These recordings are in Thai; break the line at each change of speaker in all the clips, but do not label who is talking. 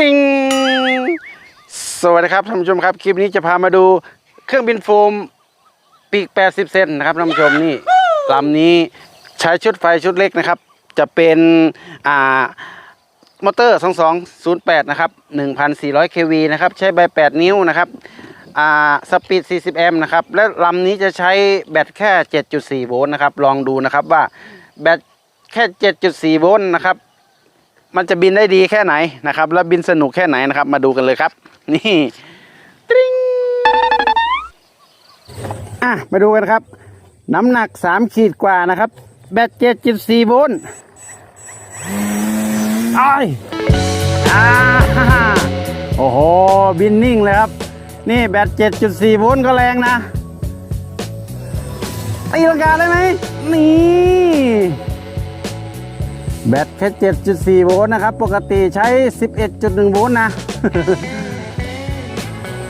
ริงสวัสดีครับท่านผู้ชมครับ คลิปนี้จะพามาดูเครื่องบินโฟมปีก 80 เซนนะครับท่านผู้ชมนี่ลำนี้ใช้ชุดไฟชุดเล็กนะครับ จะเป็นอ่ามอเตอร์ 2208 นะครับ 1,400 kV นะครับ ใช้ใบ 8 นิ้วนะครับอ่าสปีด 40 แอมป์นะครับ และลำนี้จะใช้แบตแค่ 7.4 โวลต์นะครับ ลองดูนะครับว่าแบตแค่ 7.4 โวลต์นะครับ มันจะบินได้ดีแค่ไหนนะครับ แล้วบินสนุกแค่ไหนนะครับ มาดูกันเลยครับ นี่ตริงอะมาดูกันครับ น้ำหนัก3ขีดกว่านะครับ แบต7.4โวลต์อ้ายอ่าโอ้โห บินนิ่งเลยครับ นี่แบต7.4โวลต์ก็แรงนะตีลังกาได้ไหมนี่ แบตแค่ 7.4 โวลต์นะครับ ปกติใช้ 11.1 โวลต์นะ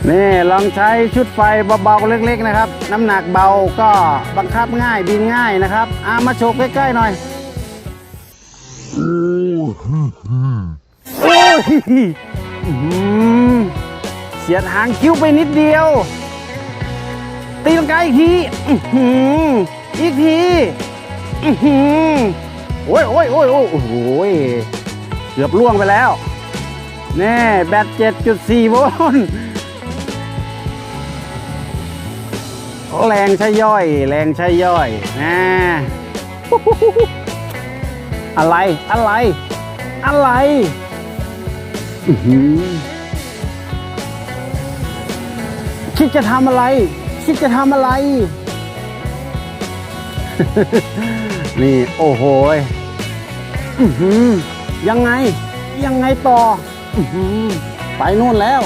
นี่ลองใช้ชุดไฟเบาๆ เล็กๆ นะครับ น้ำหนักเบาก็บังคับง่ายบินง่ายนะครับอามาโชว์ใกล้ๆหน่อย โอ้ยอื้อหือเสียดหางคิ้วไปนิดเดียว ตีลังกาอีกที อีกทีอื โอ้ยโอ้ยโอ้ยโอ้ยโอ้โหยเกือบล่วงไปแล้วแน่แบต7.4โวลต์แรงใช่ย่อย แรงใช่ย่อยนะอะไรอะไร อะไรคิดจะทำอะไร คิดจะทำอะไร นี่โอ้โหเอ้ยยังไงยังไงต่ออไปนู่นแล้ว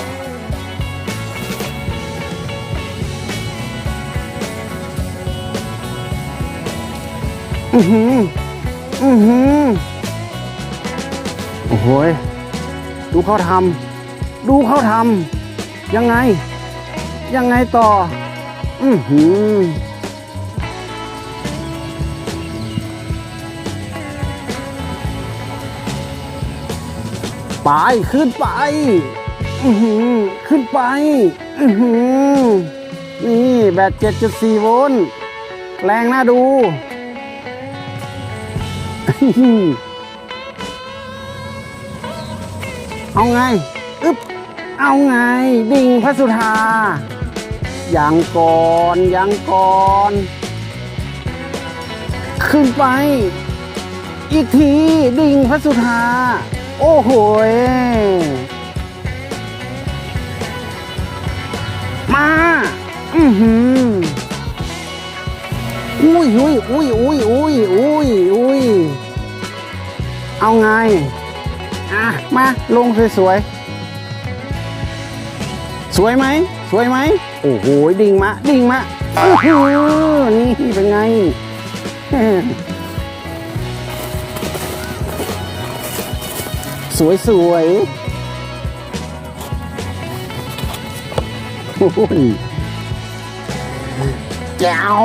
อือหือ อือหือ โอ้โหยดูเขาทำดูเขาทำยังไง ยังไงต่อ อือหือ ไปขึ้นไป อือหือขึ้นไป อือหือนี่แบต7.4โวลต์แรงน่าดูเอาไงอึ๊บเอาไง ดิ่งพระสุธายังก่อนยังก่อน ขึ้นไป อีกที ดิ่งพระสุธา โอ้โหมา อือหืออุ้ยอุ้ยอุ้ยอุ้ยอุ้ยอุ้ยอุ้ยเอาไง อะ มา ลงสวยๆ สวยไหม สวยไหม โอ้โห ดิ่งมาดิ่งมาอื้อหือนี่เป็นไง สวยสวยโอ้ยแจ๋ว